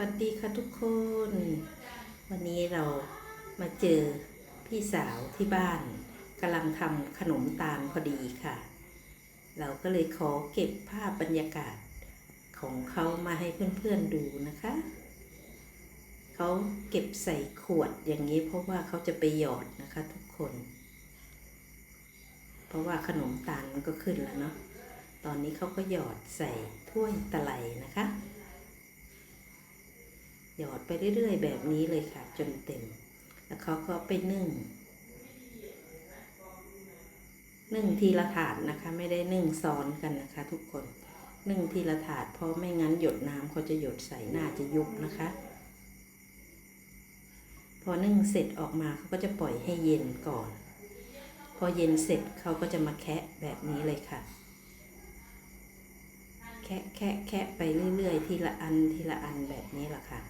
วัสดีค่ะทุกคน วันนี้เรามาเจอพี่สาวที่บ้านกำลังทำขนมตาลพอดีค่ะ เราก็เลยขอเก็บภาพบรรยากาศของเขามาให้เพื่อนๆดูนะคะ เขาเก็บใส่ขวดอย่างนี้เพราะว่าเขาจะไปหยอดนะคะทุกคน เพราะว่าขนมตาลมันก็ขึ้นแล้วเนาะตอนนี้เขาก็หยอดใส่ถ้วยตะไลนะคะ หยอดไปเรื่อยๆ แบบนี้เลยค่ะ จนเต็ม แล้วเขาก็ไปนึ่ง นึ่งทีละถาดนะคะ ไม่ได้นึ่งซ้อนกันนะคะ ทุกคน นึ่งทีละถาดเพราะไม่งั้นหยดน้ำเขาจะหยดใส่หน้าจะยุบนะคะ พอนึ่งเสร็จออกมาเขาก็จะปล่อยให้เย็นก่อน พอเย็นเสร็จเขาก็จะมาแคะแบบนี้เลยค่ะแคะแคะแคะไปเรื่อย ๆ ทีละอันทีละอันแบบนี้แหละค่ะ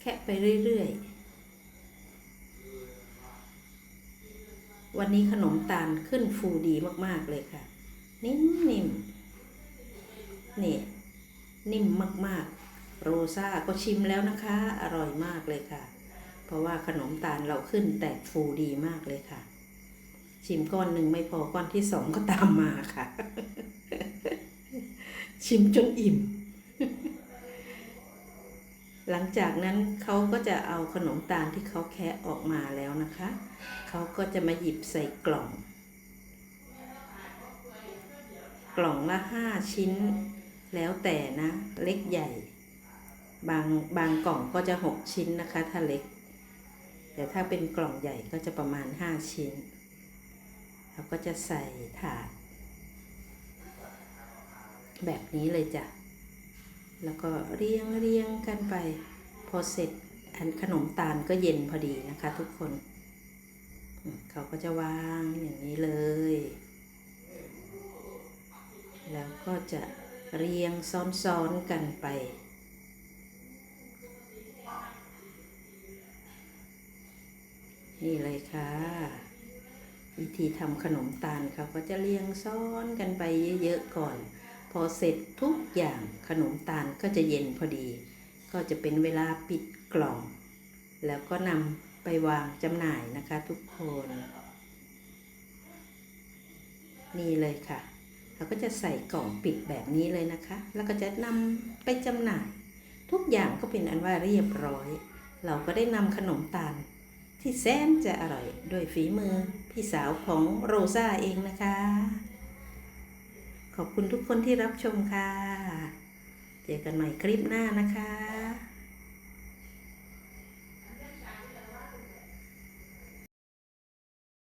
แคะไปเรื่อยๆ วันนี้ขนมตาลขึ้นฟูดีมากๆเลยค่ะ นิ่มๆนนี่นิ่มมากๆ โรซ่าก็ชิมแล้วนะคะ อร่อยมากเลยค่ะ เพราะว่าขนมตาลเราขึ้นแตกฟูดีมากเลยค่ะ ชิมก้อนหนึ่งไม่พอก้อนที่สองก็ตามมาค่ะ ชิมจนอิ่ม หลังจากนั้นเขาก็จะเอาขนมตาลที่เขาแคะออกมาแล้วนะคะ เขาก็จะมาหยิบใส่กล่อง กล่องละห้าชิ้น แล้วแต่นะ เล็กใหญ่ บางบางกล่องก็จะหกชิ้นนะคะ ถ้าเล็ก แต่ถ้าเป็นกล่องใหญ่ก็จะประมาณห้าชิ้นเราก็จะใส่ถาด แบบนี้เลยจ้ะ แล้วก็เรียงเรียงกันไป พอเสร็จอันขนมตาลก็เย็นพอดีนะคะทุกคน เขาก็จะวางอย่างนี้เลย แล้วก็จะเรียงซ้อนๆกันไปนี่เลยค่ะ วิธีทำขนมตาลเขาก็จะเรียงซ้อนกันไปเยอะๆก่อน พอเสร็จทุกอย่างขนมตาลก็จะเย็นพอดี ก็จะเป็นเวลาปิดกล่อง แล้วก็นำไปวางจำหน่ายนะคะทุกคน นี่เลยค่ะ เราก็จะใส่กล่องปิดแบบนี้เลยนะคะ แล้วก็จะนำไปจำหน่าย ทุกอย่างก็เป็นอันว่าเรียบร้อย เราก็ได้นำขนมตาลที่แสนจะอร่อยโดวยฝีมือพี่สาวของโรซ่าเองนะคะ ขอบคุณทุกคนที่รับชมค่ะ เจอกันใหม่คลิปหน้านะคะ